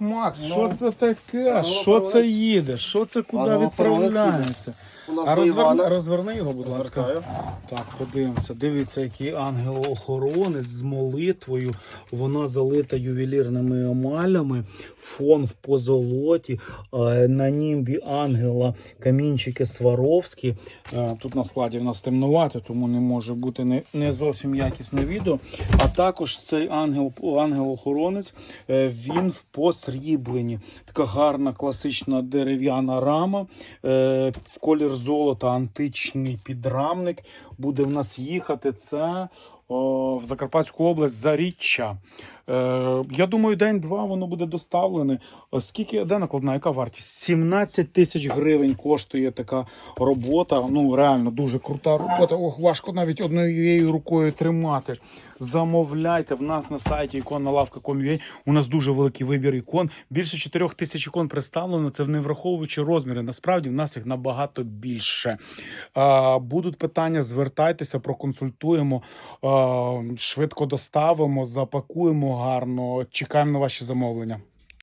Макс, Ну, що це таке? Що це їде? Що це куди відправляється? У нас А до розверни, Івана. розверни його, будь ласка. Звертаю. Так, подивимося. Дивіться, який ангел-охоронець з молитвою. Вона залита ювелірними емалями, фон в позолоті, на німбі ангела камінчики Сваровські. Тут на складі в нас темнувати, тому не може бути не, не зовсім якісне відео. А також цей ангел, ангел-охоронець, е, він в посрібленні. Така гарна класична дерев'яна рама, е, в колір золота, античний підрамник. Буде в нас їхати. Це о, в Закарпатську область Заріччя. Е, я думаю, день-два воно буде доставлене. Е, Скільки де накладна? Яка вартість? 17 тисяч гривень коштує така робота. Ну реально дуже крута робота. Ох, важко навіть однією рукою тримати. Замовляйте в нас на сайті іконна лавка.com.ua. У нас дуже великий вибір ікон. Більше 4 тисяч ікон представлено. Це не враховуючи розміри. Насправді в нас їх набагато більше. Будуть питання, звертайтеся, проконсультуємо, швидко доставимо, запакуємо гарно. Чекаємо на ваші замовлення.